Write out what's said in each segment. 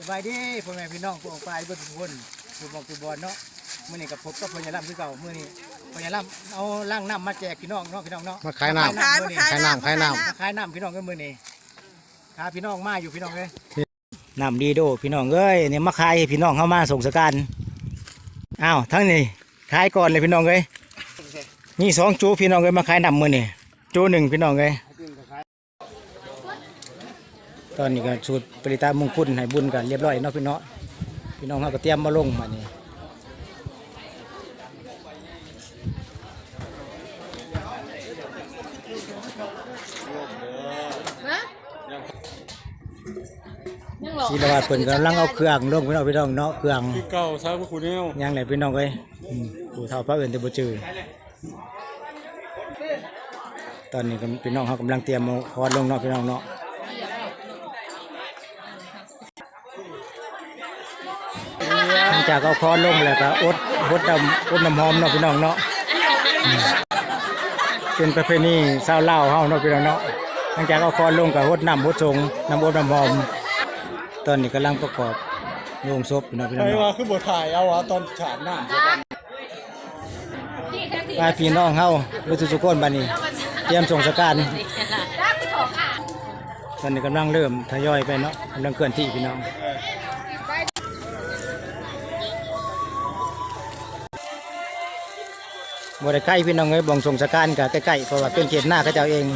สบายดีพ่อแม่พี่น้องพวกปลายเบิ่ทุกคนผู้บอกผู้บอลเนาะมื้อนี้กับพบกับพ่อใหญ่ล่ำคือเก่ามื้อนี้พ่อใหญ่ล่ำเอาล่างน้ำมาแจกพี่น้องเนาะพี่น้องเนาะมาขายน้ำขายน้ำมื้อนี้ขายน้ำขายน้มาขายน้ำพี่น้องก็มื้อนี้พาพี่น้องมาอยู่พี่น้องเอ้ยน้ำดีโดพี่น้องเอ้ยเนี่ยมาขายให้พี่น้องเข้ามาส่งสการอ้าวทั้งนี้ขายก่อนเลยพี่น้องเอ้ยมีสองจูพี่น้องเอ้ยมาขายน้ำมื้อนี้จูหนึ่งพี่น้องเอ้ย ตอนนี้ก็สูตรปริตามงคลให้บุญกันเรียบร้อยเนาะพี่น้องพี่น้องเขาก็เตรียมมาลงมานี่ยังหลอกชีลวัดเพิ่นกำลังเอาเครื่องลงพี่น้องพี่น้องเนาะเครื่องำเก่าซาพวกคุณเนี่ยยังไหนพี่น้องเอ้ยอืมผู้เฒ่าพระเอิญแต่บ่จือตอนนี้ก็พี่น้องเขากำลังเตรียมเอาคอนลงเนาะพี่น้องเนาะหลัง จากเอาคอนลงแล้วก็อดอดน้ำอดน้ำหอมเนาะพี่น้องเนาะอืมเป็นประเพณีชาวลาวเฮาเนาะพี่น้องเนาะหลังจากเอาคอนลงก็อดน้ำอดชงน้ำอดน้ำหอม ตอนนี้กำลังประกอบโรงศพพี่น้องพี่น้องใครเนาะว่าคือบทถ่ายเอาอะตอนฉาบน้ำไปพี่น้องเฮารู้ทุกคนบัดนี้ เตรียมส่งสการตอนนี้กำลังเริ่มทยอยไปเนาะกำลังเคลื่อนที่พี่น้อง บริใกล้พี่น้องเอ้ยบ่งส่งสการกับใกล้ๆเพราะว่าเป็นเขตหน้าเขาเจ้าเอง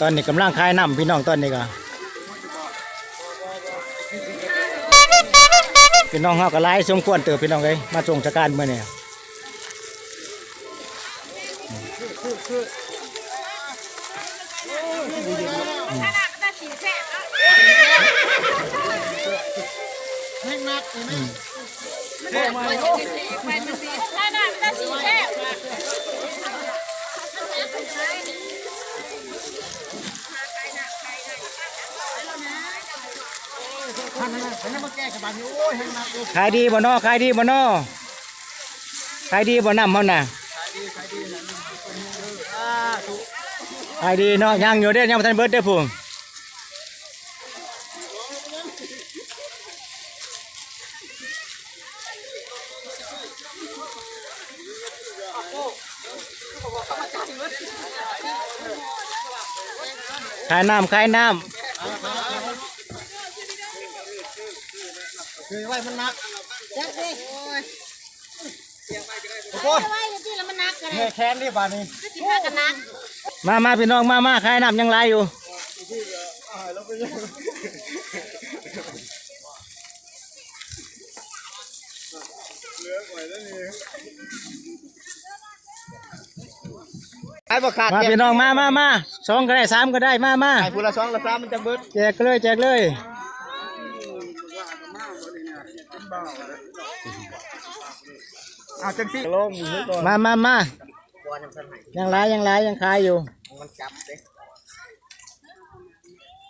ตอนนี้กำลังคายน้ำพี่น้องตอนนี้ก็พี่น้องเฮาก็ไล่สมควรเติบพี่น้องเอ้ยมาส่งสการเมื่อเนี้ถ้าหน้ามันจะสีแซ่บ ขายดีบ่นอขายดีบ่นอขายดีบ่นำเฮาน่ะขายดีเนาะยังอยู่เด้ยังบ่ทันเบิดเด้อพุ่ง ขายน้ำขายน้ำคือไว้มันนักเจักดิโอ้โหไว้ที่แล้วมันนักกันเลแม่ยแค้นนี่บาดนี้สิพากันนักมามาพี่น้องมามาขายน้ำยังไรอยู่ ไอ้บ่ขาดมาพี่น้องมามามาสองก็ได้สามก็ได้มามาไอ้ผู้ละสองละสามมันจะเบิดแจกเลยแจกเลยอะจังสิลงมือก่อนมามามายังไรยังไรยังขายอยู่มันจับเด้ไม่ไม่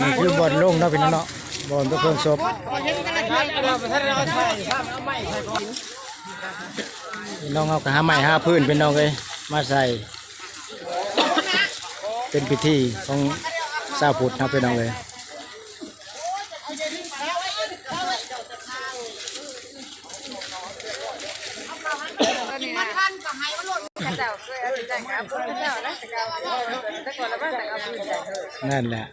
นี่คือบอลลงเนาะพี่น้องเนาะบอลทุกคนศพพี่น้องเอากระหาไม้ห้าพื้นพี่น้องเลยมาใส่ เป็นพิธีของชาวพุทธนะพี่น้องเลย มันทันก็ให้มันหล่นเจ้าเคยเอาใจกับเจ้าแล้วแต่ก็แต่ก่อนแล้วแต่เอาปืนใจเถอะ นั่นแหละ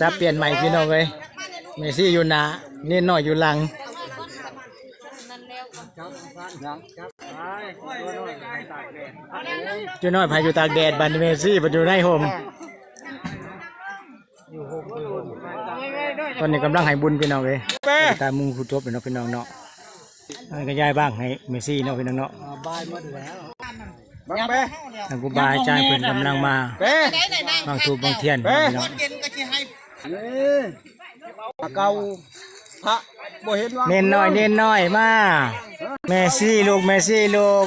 จะเปลี่ยนใหม่พี่น้องเลยเมซี่อยู่นานี่น้อยอยู่หลังจ้าน้อยพายอยู่ตากแดดบันเมซี่ปัจจุบันในโฮมตอนนี้กำลังให้บุญพี่น้องเลยตามุงคุจบพี่น้องพี่น้องเนาะ ให้กระยายบ้างให้เมซี่เนาะพี่น้องเนาะบังเป้ทางกูบาอาจารย์เพิ่นกำลังมาเป้บางทูบบางเทียนพี่น้องนี่เก่าพระบ่เห็นว่าเน้นน้อยเน้นน้อยมาเมซี่ลูกเมซี่ลูก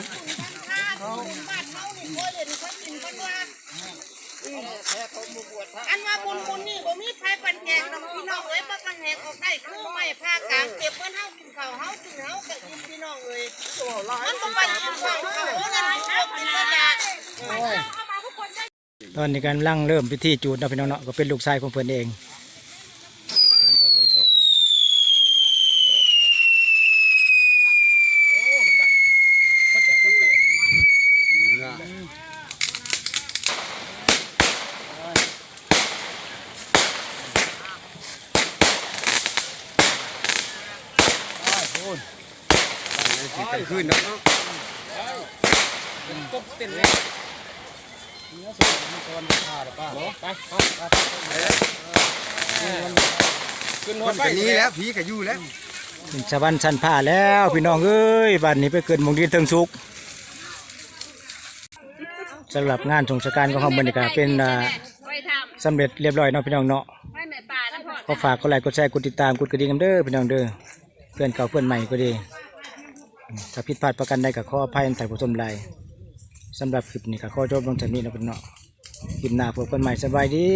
อันว่าบุญบุญนี่บ่มีไผปันแจงน้องพี่น้องเอ้ยบ่ปันแหงออกได้คือไม่พากลางเก็บเพิ่นเฮากินข้าวเฮากินเฮาก็กินพี่น้องเอ้ยมันต้องไปยิงเขาเขานั่นเขาเป็นระดับตอนนี้กำลังเริ่มพิธีจูดนาะพี่น้องเนาะก็เป็นลูกชายของเพิ่นเอง สิไปขึ้นเนาะกบเต้นเลยเนื้อส่วนมันตอนผ่าหรือเปล่าไปขึ้นหัวมันไปก็นี้แล้วผีก็อยู่แล้วเป็นชาวบ้านชันผ้าแล้วพี่น้องเอ้ยบ้านนี้ไปเกิดหมองดินเทิงสุกสำหรับงานสงสการของเขาบรรยากาเป็นอ่าไปทสำเร็จเรียบร้อยเนาะพี่น้องเนาะำไปแม่ป่าแล้วพอก็ฝากกดไลค์กดแชร์กดติดตามกดกระดิ่งกันเด้อพี่น้องเด้อเพื่อนเก่าเพื่อนใหม่ก็ดี ถ้าผิดพลาดประกันใดก็ขออภัยในแต่ผู้ชมไรสำหรับคลิปนี้ก็ขอจบลงจากนี้นะพี่น้องคลิปหน้าพบกันใหม่สบายดี